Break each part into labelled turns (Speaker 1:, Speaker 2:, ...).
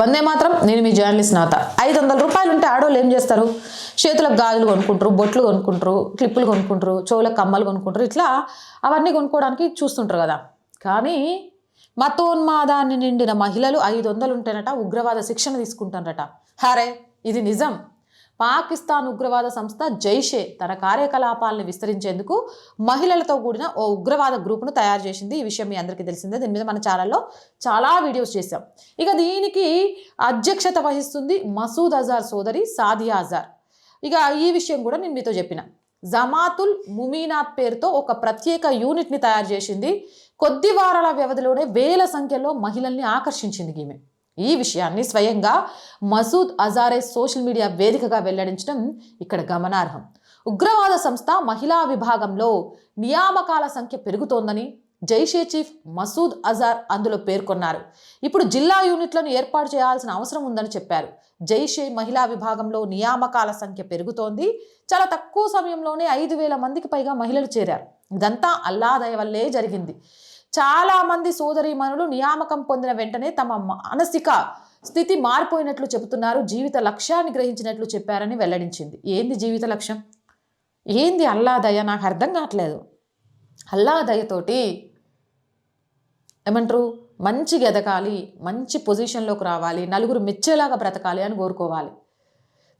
Speaker 1: వందే మాత్రం నేను మీ జర్నలిస్ట్ నాత ఐదు వందల రూపాయలు ఉంటే ఆడవాళ్ళు ఏం చేస్తారు? చేతులకు గాజులు కొనుక్కుంటారు బొట్లు కొనుక్కుంటారు క్లిప్పులు కొనుక్కుంటారు చెవులకు కమ్మలు కొనుక్కుంటారు ఇట్లా అవన్నీ కొనుక్కోవడానికి చూస్తుంటారు కదా. కానీ మతోన్మాదాన్ని నిండిన మహిళలు ఐదు వందలు ఉంటేనట ఉగ్రవాద శిక్షణ తీసుకుంటారట. హరే ఇది నిజం. పాకిస్తాన్ ఉగ్రవాద సంస్థ జైషే తన కార్యకలాపాలను విస్తరించేందుకు మహిళలతో కూడిన ఓ ఉగ్రవాద గ్రూపును తయారు చేసింది. ఈ విషయం మీ అందరికీ తెలిసిందే. దీని మీద మన ఛానల్లో చాలా వీడియోస్ చేశాం. ఇక దీనికి అధ్యక్షత వహిస్తుంది మసూద్ అజార్ సోదరి సాదియా అజార్. ఇక ఈ విషయం కూడా నేను మీతో చెప్పిన. జమాతుల్ ముమీనాత్ పేరుతో ఒక ప్రత్యేక యూనిట్ని తయారు చేసింది. కొద్ది వారాల వ్యవధిలోనే వేల సంఖ్యలో మహిళల్ని ఆకర్షించింది ఈమె. ఈ విషయాన్ని స్వయంగా మసూద్ అజారే సోషల్ మీడియా వేదికగా వెల్లడించడం ఇక్కడ గమనార్హం. ఉగ్రవాద సంస్థ మహిళా విభాగంలో నియామకాల సంఖ్య పెరుగుతోందని జైషే చీఫ్ మసూద్ అజార్ అందులో పేర్కొన్నారు. ఇప్పుడు జిల్లా యూనిట్లను ఏర్పాటు చేయాల్సిన అవసరం ఉందని చెప్పారు. జైషే మహిళా విభాగంలో నియామకాల సంఖ్య పెరుగుతోంది. చాలా తక్కువ సమయంలోనే ఐదు వేల మందికి పైగా మహిళలు చేరారు. ఇదంతా అల్లాదయ వల్లే జరిగింది. చాలా మంది సోదరీమణులు నియామకం పొందిన వెంటనే తమ మానసిక స్థితి మారిపోయినట్లు చెబుతున్నారు. జీవిత లక్ష్యాన్ని గ్రహించినట్లు చెప్పారని వెల్లడించింది. ఏంది జీవిత లక్ష్యం? ఏంది అల్లాదయ? నాకు అర్థం కావట్లేదు. అల్లాదయతోటి ఏమంటారు? మంచిగా ఎదగాలి మంచి పొజిషన్లోకి రావాలి నలుగురు మెచ్చేలాగా బ్రతకాలి అని కోరుకోవాలి.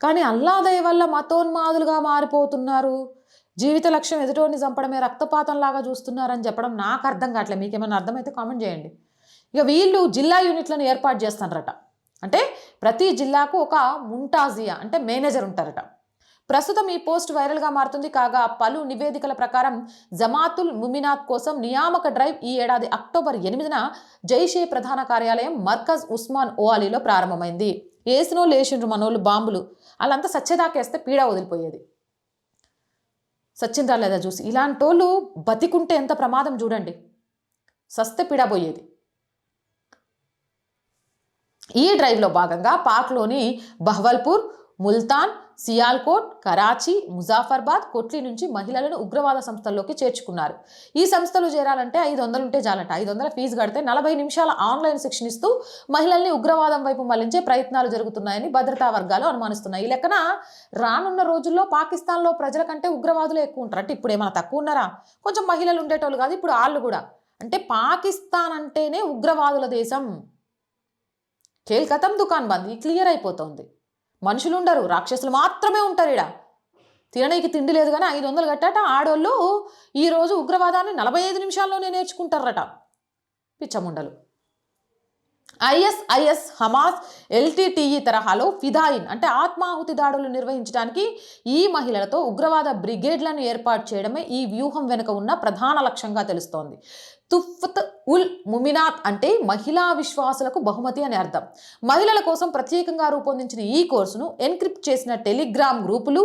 Speaker 1: కానీ అల్లాదయ వల్ల మతోన్మాదులుగా మారిపోతున్నారు. జీవిత లక్ష్యం ఎదుటోని చంపడమే రక్తపాతంలాగా చూస్తున్నారని చెప్పడం నాకు అర్థం కావట్లేదు. మీకు అర్థమైతే కామెంట్ చేయండి. ఇక వీళ్ళు జిల్లా యూనిట్లను ఏర్పాటు చేస్తారట అంటే ప్రతి జిల్లాకు ఒక ముంటాజియా అంటే మేనేజర్ ఉంటారట. ప్రస్తుతం ఈ పోస్ట్ వైరల్గా మారుతుంది. కాగా పలు నివేదికల ప్రకారం జమాతుల్ ముమినాత్ కోసం నియామక డ్రైవ్ ఈ ఏడాది అక్టోబర్ ఎనిమిదిన జైషే ప్రధాన కార్యాలయం మర్కజ్ ఉస్మాన్ ఓవాలీలో ప్రారంభమైంది. ఏసినో లేచిండ్రు మనోళ్ళు బాంబులు. వాళ్ళంతా సచ్చేదాకేస్తే పీడ వదిలిపోయేది. సచ్చిందా లేదా చూసి ఇలాంటి వాళ్ళు బతికుంటే ఎంత ప్రమాదం చూడండి. సస్తే పిడబోయేది ఈ డ్రైవ్లో భాగంగా పాక్లోని బహ్వల్పూర్ ముల్తాన్ సియాల్కోట్ కరాచీ ముజాఫర్బాద్ కొట్లి నుంచి మహిళలను ఉగ్రవాద సంస్థల్లోకి చేర్చుకున్నారు. ఈ సంస్థలు చేరాలంటే ఐదు వందలు ఉంటే చాలంట. ఐదు వందల ఫీజు కడితే నలభై నిమిషాల ఆన్లైన్ శిక్షణ ఇస్తూ మహిళల్ని ఉగ్రవాదం వైపు మళ్ళించే ప్రయత్నాలు జరుగుతున్నాయని భద్రతా వర్గాలు అనుమానిస్తున్నాయి. ఈ లెక్కన రానున్న రోజుల్లో పాకిస్తాన్లో ప్రజల కంటే ఉగ్రవాదులు ఎక్కువ ఉంటారు. అంటే ఇప్పుడు ఏమైనా తక్కువ ఉన్నారా? కొంచెం మహిళలు ఉండేటోళ్ళు కాదు ఇప్పుడు వాళ్ళు కూడా. అంటే పాకిస్తాన్ అంటేనే ఉగ్రవాదుల దేశం. కేల్కతం దుకాన్ బంద్ ఇది క్లియర్ అయిపోతుంది. మనుషులు ఉండరు రాక్షసులు మాత్రమే ఉంటారు ఇడ తిననీకి తిండి లేదు కానీ ఐదు వందలు కట్టాట ఆడోళ్ళు ఈరోజు ఉగ్రవాదాన్ని నలభై ఐదు నిమిషాల్లోనే నేర్చుకుంటారట. పిచ్చముండలు. ఐఎస్ఐఎస్ హమాస్ ఎల్టీటీఈ తరహాలో ఫిదాయిన్ అంటే ఆత్మాహుతి దాడులు నిర్వహించడానికి ఈ మహిళలతో ఉగ్రవాద బ్రిగేడ్లను ఏర్పాటు చేయడమే ఈ వ్యూహం వెనుక ఉన్న ప్రధాన లక్ష్యంగా తెలుస్తోంది. తుఫ్త్ ఉల్ ముమినాత్ అంటే మహిళా విశ్వాసులకు బహుమతి అని అర్థం. మహిళల కోసం ప్రత్యేకంగా రూపొందించిన ఈ కోర్సును ఎన్క్రిప్ట్ చేసిన టెలిగ్రామ్ గ్రూపులు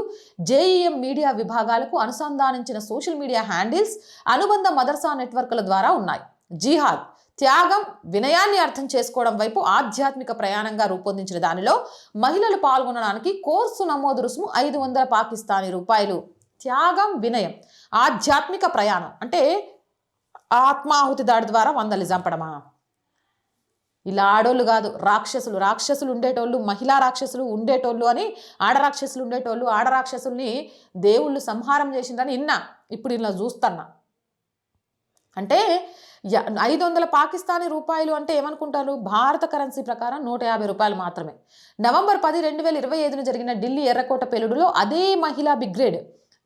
Speaker 1: జేఈఎం మీడియా విభాగాలకు అనుసంధానించిన సోషల్ మీడియా హ్యాండిల్స్ అనుబంధ మదర్సా నెట్వర్క్ల ద్వారా ఉన్నాయి. జిహాద్ త్యాగం వినయాన్ని అర్థం చేసుకోవడం వైపు ఆధ్యాత్మిక ప్రయాణంగా రూపొందించిన దానిలో మహిళలు పాల్గొనడానికి కోర్సు నమోదు రుసుము ఐదు వందల పాకిస్తానీ రూపాయలు. త్యాగం వినయం ఆధ్యాత్మిక ప్రయాణం అంటే ఆత్మాహుతి దాడి ద్వారా వందలు చంపడమా? ఇలా ఆడోళ్ళు కాదు రాక్షసులు. రాక్షసులు ఉండేటోళ్ళు మహిళా రాక్షసులు ఉండేటోళ్ళు అని ఆడరాక్షసులు ఉండేటోళ్ళు ఆడరాక్షసుల్ని దేవుళ్ళు సంహారం చేసిందని ఇన్నా. ఇప్పుడు ఇలా చూస్తున్నా. అంటే య- ఐదు వందల పాకిస్తానీ రూపాయలు అంటే ఏమనుకుంటారు? భారత కరెన్సీ ప్రకారం నూట యాభై రూపాయలు మాత్రమే. నవంబర్ పది రెండు వేల ఇరవై ఐదున జరిగిన ఢిల్లీ ఎర్రకోట పేలుడులో అదే మహిళా బిగ్రేడ్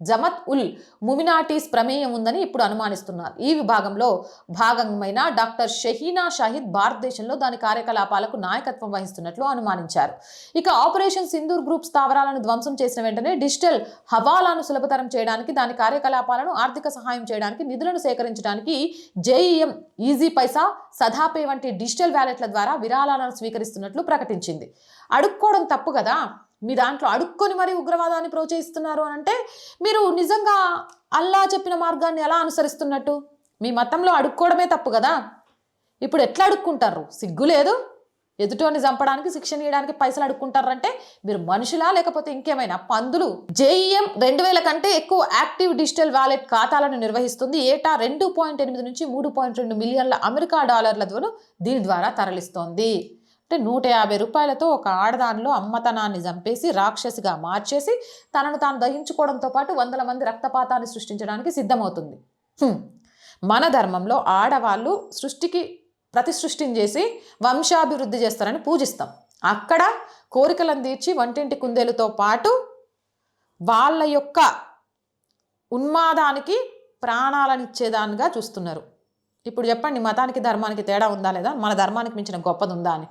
Speaker 1: జమత్ ఉల్ ముమినాటిస్ ప్రమేయం ఉందని ఇప్పుడు అనుమానిస్తున్నారు. ఈ విభాగంలో భాగమైన డాక్టర్ షహీనా షాహిద్ భారతదేశంలో దాని కార్యకలాపాలకు నాయకత్వం వహిస్తున్నట్లు అనుమానించారు. ఇక ఆపరేషన్ సింధూర్ గ్రూప్ స్థావరాలను ధ్వంసం చేసిన వెంటనే డిజిటల్ హవాలాను సులభతరం చేయడానికి దాని కార్యకలాపాలను ఆర్థిక సహాయం చేయడానికి నిధులను సేకరించడానికి జేఈఎం ఈజీ పైసా సదాపే వంటి డిజిటల్ వ్యాలెట్ల ద్వారా విరాళాలను స్వీకరిస్తున్నట్లు ప్రకటించింది. అడుక్కోవడం తప్పు కదా? మీ దాంట్లో అడుక్కొని మరీ ఉగ్రవాదాన్ని ప్రోత్సహిస్తున్నారు అని అంటే మీరు నిజంగా అల్లా చెప్పిన మార్గాన్ని ఎలా అనుసరిస్తున్నట్టు? మీ మతంలో అడుక్కోవడమే తప్పు కదా? ఇప్పుడు ఎట్లా అడుక్కుంటారు? సిగ్గు లేదు. ఎదుటోని చంపడానికి శిక్షణ ఇవ్వడానికి పైసలు అడుక్కుంటారంటే మీరు మనుషులా లేకపోతే ఇంకేమైనా పందులు? జేఈఎం రెండు వేల కంటే ఎక్కువ యాక్టివ్ డిజిటల్ వాలెట్ ఖాతాలను నిర్వహిస్తుంది. ఏటా రెండు పాయింట్ ఎనిమిది నుంచి మూడు పాయింట్ రెండు మిలియన్ల అమెరికా డాలర్ల ద్వారా దీని ద్వారా తరలిస్తోంది. అంటే నూట యాభై రూపాయలతో ఒక ఆడదానిలో అమ్మతనాన్ని చంపేసి రాక్షసిగా మార్చేసి తనను తాను దహించుకోవడంతో పాటు వందల మంది రక్తపాతాన్ని సృష్టించడానికి సిద్ధమవుతుంది. మన ధర్మంలో ఆడవాళ్ళు సృష్టికి ప్రతి సృష్టిని చేసి వంశాభివృద్ధి చేస్తారని పూజిస్తాం. అక్కడ కోరికలను తీర్చి వంటింటి కుందేలుతో పాటు వాళ్ళ యొక్క ఉన్మాదానికి ప్రాణాలనిచ్చేదానిగా చూస్తున్నారు. ఇప్పుడు చెప్పండి మతానికి ధర్మానికి తేడా ఉందా లేదా? మన ధర్మానికి మించిన గొప్పది ఉందా అని.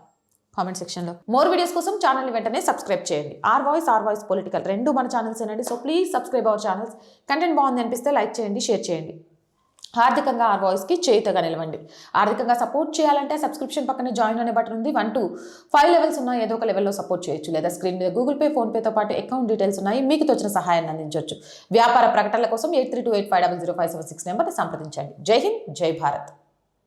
Speaker 1: కామెంట్ సెక్షన్లో. మోర్ వీడియోస్ కోసం ఛానల్ని వెంటనే సబ్స్క్రైబ్ చేయండి. R voice R voice political రెండు మన ఛానల్స్ ఏనండి. So please subscribe our channels. Content బాగుంది అనిపిస్తే లైక్ చేయండి షేర్ చేయండి. ఆర్థికంగా ఆర్ వాయిస్కి చేయితగా నిలవండి. ఆర్థికంగా సపోర్ట్ చేయాలంటే సబ్స్క్రిప్షన్ పక్కనే జాయిన్ అనే బటన్ ఉంది. వన్ టూ ఫైవ్ లెవెల్స్ ఉన్నాయి. ఏదో ఒక లెవెల్లో సపోర్ట్ చేయొచ్చు. లేదా స్క్రీన్ మీద గూగుల్ పే ఫోన్పేతో పాటు అకౌంట్ డీటెయిల్స్ ఉన్నాయి. మీకు తోచిన సహాయాన్ని అందించవచ్చు వ్యాపార ప్రకటనల కోసం eight three two eight five double zero five seven six నెంబర్ని సంప్రదించండి. జై హింద్ జై భారత్.